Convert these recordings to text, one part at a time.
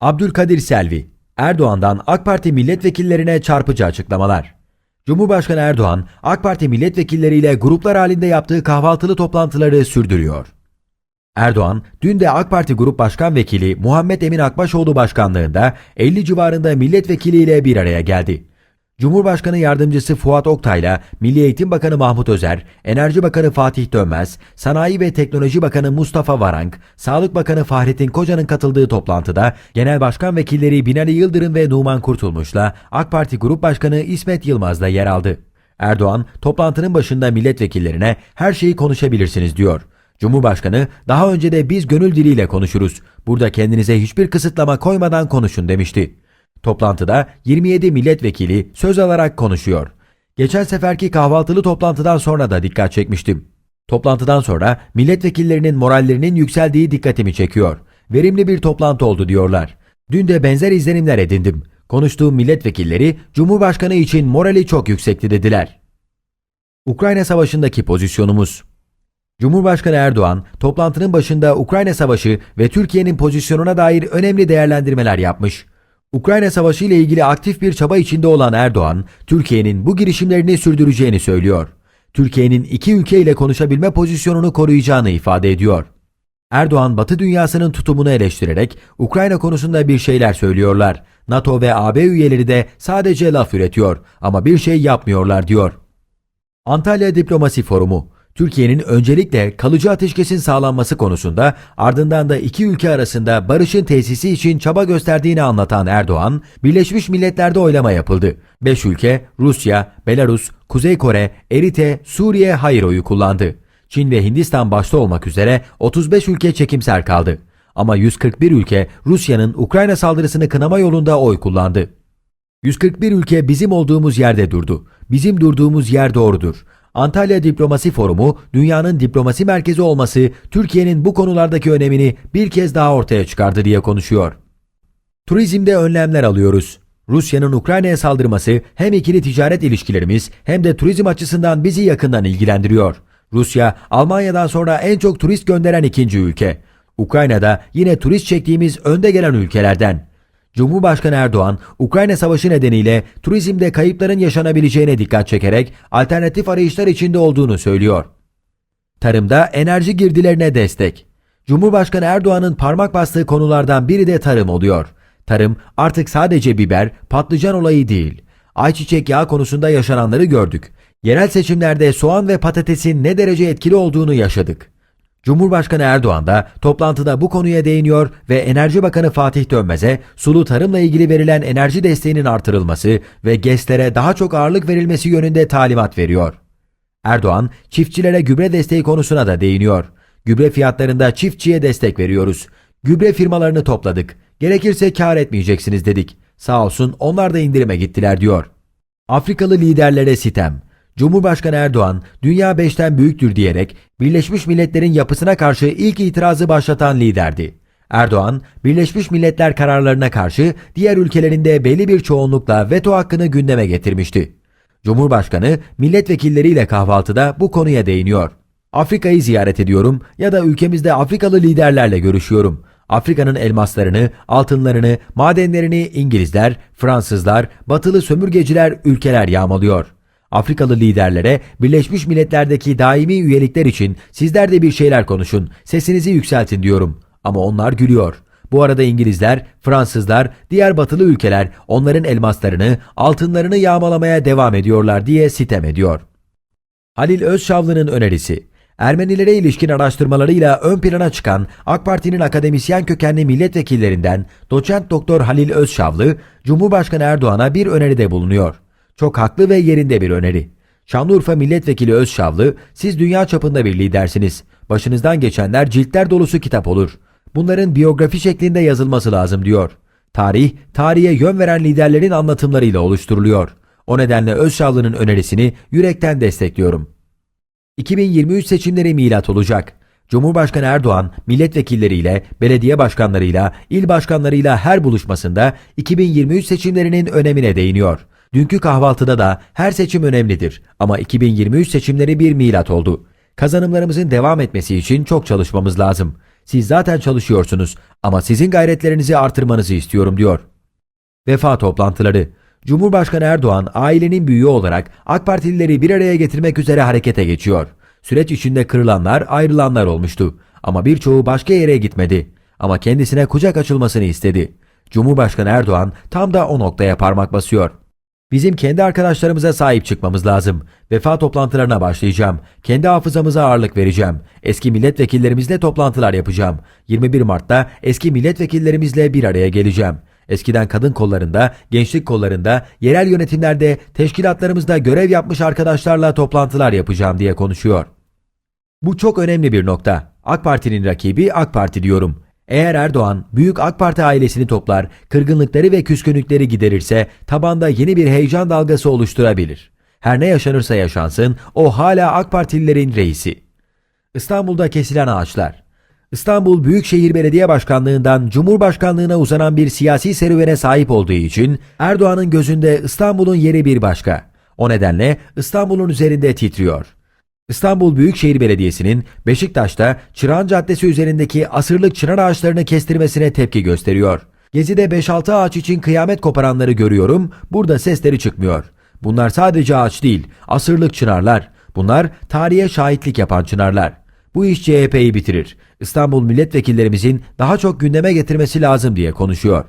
Abdülkadir Selvi, Erdoğan'dan AK Parti milletvekillerine çarpıcı açıklamalar. Cumhurbaşkanı Erdoğan, AK Parti milletvekilleriyle gruplar halinde yaptığı kahvaltılı toplantıları sürdürüyor. Erdoğan, dün de AK Parti Grup Başkan Vekili Muhammed Emin Akbaşoğlu başkanlığında 50 civarında milletvekiliyle bir araya geldi. Cumhurbaşkanı Yardımcısı Fuat Oktay'la Milli Eğitim Bakanı Mahmut Özer, Enerji Bakanı Fatih Dönmez, Sanayi ve Teknoloji Bakanı Mustafa Varank, Sağlık Bakanı Fahrettin Koca'nın katıldığı toplantıda Genel Başkan Vekilleri Binali Yıldırım ve Numan Kurtulmuş'la AK Parti Grup Başkanı İsmet Yılmaz da yer aldı. Erdoğan, toplantının başında milletvekillerine her şeyi konuşabilirsiniz diyor. Cumhurbaşkanı daha önce de biz gönül diliyle konuşuruz. Burada kendinize hiçbir kısıtlama koymadan konuşun demişti. Toplantıda 27 milletvekili söz alarak konuşuyor. Geçen seferki kahvaltılı toplantıdan sonra da dikkat çekmiştim. Toplantıdan sonra milletvekillerinin morallerinin yükseldiği dikkatimi çekiyor. Verimli bir toplantı oldu diyorlar. Dün de benzer izlenimler edindim. Konuştuğum milletvekilleri Cumhurbaşkanı için morali çok yüksekti dediler. Ukrayna Savaşı'ndaki pozisyonumuz Cumhurbaşkanı Erdoğan, toplantının başında Ukrayna Savaşı ve Türkiye'nin pozisyonuna dair önemli değerlendirmeler yapmış. Ukrayna Savaşı ile ilgili aktif bir çaba içinde olan Erdoğan, Türkiye'nin bu girişimlerini sürdüreceğini söylüyor. Türkiye'nin iki ülke ile konuşabilme pozisyonunu koruyacağını ifade ediyor. Erdoğan, Batı dünyasının tutumunu eleştirerek Ukrayna konusunda bir şeyler söylüyorlar. NATO ve AB üyeleri de sadece laf üretiyor ama bir şey yapmıyorlar diyor. Antalya Diplomasi Forumu Türkiye'nin öncelikle kalıcı ateşkesin sağlanması konusunda ardından da iki ülke arasında barışın tesisi için çaba gösterdiğini anlatan Erdoğan, Birleşmiş Milletler'de oylama yapıldı. 5 ülke Rusya, Belarus, Kuzey Kore, Erite, Suriye hayır oyu kullandı. Çin ve Hindistan başta olmak üzere 35 ülke çekimser kaldı. Ama 141 ülke Rusya'nın Ukrayna saldırısını kınama yolunda oy kullandı. 141 ülke bizim olduğumuz yerde durdu. Bizim durduğumuz yer doğrudur. Antalya Diplomasi Forumu, dünyanın diplomasi merkezi olması Türkiye'nin bu konulardaki önemini bir kez daha ortaya çıkardı diye konuşuyor. Turizmde önlemler alıyoruz. Rusya'nın Ukrayna'ya saldırması hem ikili ticaret ilişkilerimiz hem de turizm açısından bizi yakından ilgilendiriyor. Rusya, Almanya'dan sonra en çok turist gönderen ikinci ülke. Ukrayna'da yine turist çektiğimiz önde gelen ülkelerden. Cumhurbaşkanı Erdoğan, Ukrayna Savaşı nedeniyle turizmde kayıpların yaşanabileceğine dikkat çekerek alternatif arayışlar içinde olduğunu söylüyor. Tarımda enerji girdilerine destek. Cumhurbaşkanı Erdoğan'ın parmak bastığı konulardan biri de tarım oluyor. Tarım artık sadece biber, patlıcan olayı değil. Ayçiçek yağı konusunda yaşananları gördük. Yerel seçimlerde soğan ve patatesin ne derece etkili olduğunu yaşadık. Cumhurbaşkanı Erdoğan da toplantıda bu konuya değiniyor ve Enerji Bakanı Fatih Dönmez'e sulu tarımla ilgili verilen enerji desteğinin artırılması ve GES'lere daha çok ağırlık verilmesi yönünde talimat veriyor. Erdoğan, çiftçilere gübre desteği konusuna da değiniyor. Gübre fiyatlarında çiftçiye destek veriyoruz. Gübre firmalarını topladık. Gerekirse kar etmeyeceksiniz dedik. Sağ olsun onlar da indirime gittiler diyor. Afrikalı liderlere sitem. Cumhurbaşkanı Erdoğan, dünya beşten büyüktür diyerek Birleşmiş Milletler'in yapısına karşı ilk itirazı başlatan liderdi. Erdoğan, Birleşmiş Milletler kararlarına karşı diğer ülkelerinde belli bir çoğunlukla veto hakkını gündeme getirmişti. Cumhurbaşkanı milletvekilleriyle kahvaltıda bu konuya değiniyor. Afrika'yı ziyaret ediyorum ya da ülkemizde Afrikalı liderlerle görüşüyorum. Afrika'nın elmaslarını, altınlarını, madenlerini İngilizler, Fransızlar, batılı sömürgeciler, ülkeler yağmalıyor. Afrikalı liderlere Birleşmiş Milletler'deki daimi üyelikler için sizler de bir şeyler konuşun, sesinizi yükseltin diyorum. Ama onlar gülüyor. Bu arada İngilizler, Fransızlar, diğer batılı ülkeler onların elmaslarını, altınlarını yağmalamaya devam ediyorlar diye sitem ediyor. Halil Özşavlı'nın önerisi Ermenilere ilişkin araştırmalarıyla ön plana çıkan AK Parti'nin akademisyen kökenli milletvekillerinden doçent doktor Halil Özşavlı, Cumhurbaşkanı Erdoğan'a bir öneride bulunuyor. Çok haklı ve yerinde bir öneri. Şanlıurfa Milletvekili Özşavlı, siz dünya çapında bir lidersiniz. Başınızdan geçenler ciltler dolusu kitap olur. Bunların biyografi şeklinde yazılması lazım diyor. Tarih, tarihe yön veren liderlerin anlatımlarıyla oluşturuluyor. O nedenle Özşavlı'nın önerisini yürekten destekliyorum. 2023 seçimleri milat olacak. Cumhurbaşkanı Erdoğan milletvekilleriyle, belediye başkanlarıyla, il başkanlarıyla her buluşmasında 2023 seçimlerinin önemine değiniyor. Dünkü kahvaltıda da her seçim önemlidir ama 2023 seçimleri bir milat oldu. Kazanımlarımızın devam etmesi için çok çalışmamız lazım. Siz zaten çalışıyorsunuz ama sizin gayretlerinizi artırmanızı istiyorum diyor. Vefa toplantıları. Cumhurbaşkanı Erdoğan ailenin büyüğü olarak AK Partilileri bir araya getirmek üzere harekete geçiyor. Süreç içinde kırılanlar, ayrılanlar olmuştu. Ama birçoğu başka yere gitmedi. Ama kendisine kucak açılmasını istedi. Cumhurbaşkanı Erdoğan tam da o noktaya parmak basıyor. Bizim kendi arkadaşlarımıza sahip çıkmamız lazım. Vefa toplantılarına başlayacağım. Kendi hafızamıza ağırlık vereceğim. Eski milletvekillerimizle toplantılar yapacağım. 21 Mart'ta eski milletvekillerimizle bir araya geleceğim. Eskiden kadın kollarında, gençlik kollarında, yerel yönetimlerde, teşkilatlarımızda görev yapmış arkadaşlarla toplantılar yapacağım diye konuşuyor. Bu çok önemli bir nokta. AK Parti'nin rakibi AK Parti diyorum. Eğer Erdoğan büyük AK Parti ailesini toplar, kırgınlıkları ve küskünlükleri giderirse tabanda yeni bir heyecan dalgası oluşturabilir. Her ne yaşanırsa yaşansın o hala AK Partililerin reisi. İstanbul'da kesilen ağaçlar. İstanbul Büyükşehir Belediye Başkanlığından Cumhurbaşkanlığına uzanan bir siyasi serüvene sahip olduğu için Erdoğan'ın gözünde İstanbul'un yeri bir başka. O nedenle İstanbul'un üzerinde titriyor. İstanbul Büyükşehir Belediyesi'nin Beşiktaş'ta Çırağan Caddesi üzerindeki asırlık çınar ağaçlarını kestirmesine tepki gösteriyor. Gezi'de 5-6 ağaç için kıyamet koparanları görüyorum, burada sesleri çıkmıyor. Bunlar sadece ağaç değil, asırlık çınarlar. Bunlar tarihe şahitlik yapan çınarlar. Bu iş CHP'yi bitirir. İstanbul milletvekillerimizin daha çok gündeme getirmesi lazım diye konuşuyor.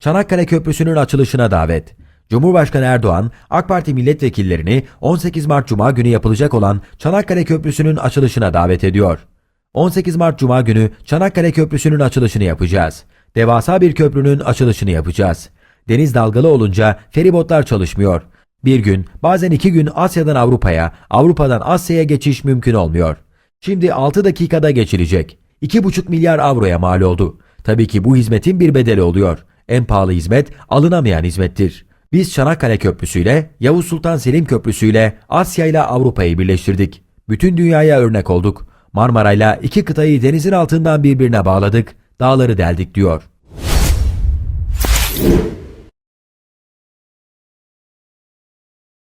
Çanakkale Köprüsü'nün açılışına davet. Cumhurbaşkanı Erdoğan, AK Parti milletvekillerini 18 Mart Cuma günü yapılacak olan Çanakkale Köprüsü'nün açılışına davet ediyor. 18 Mart Cuma günü Çanakkale Köprüsü'nün açılışını yapacağız. Devasa bir köprünün açılışını yapacağız. Deniz dalgalı olunca feribotlar çalışmıyor. Bir gün, bazen iki gün Asya'dan Avrupa'ya, Avrupa'dan Asya'ya geçiş mümkün olmuyor. Şimdi 6 dakikada geçilecek. 2,5 milyar avroya mal oldu. Tabii ki bu hizmetin bir bedeli oluyor. En pahalı hizmet alınamayan hizmettir. Biz Çanakkale Köprüsü'yle, Yavuz Sultan Selim Köprüsü'yle Asya ile Avrupa'yı birleştirdik. Bütün dünyaya örnek olduk. Marmara'yla iki kıtayı denizin altından birbirine bağladık, dağları deldik diyor.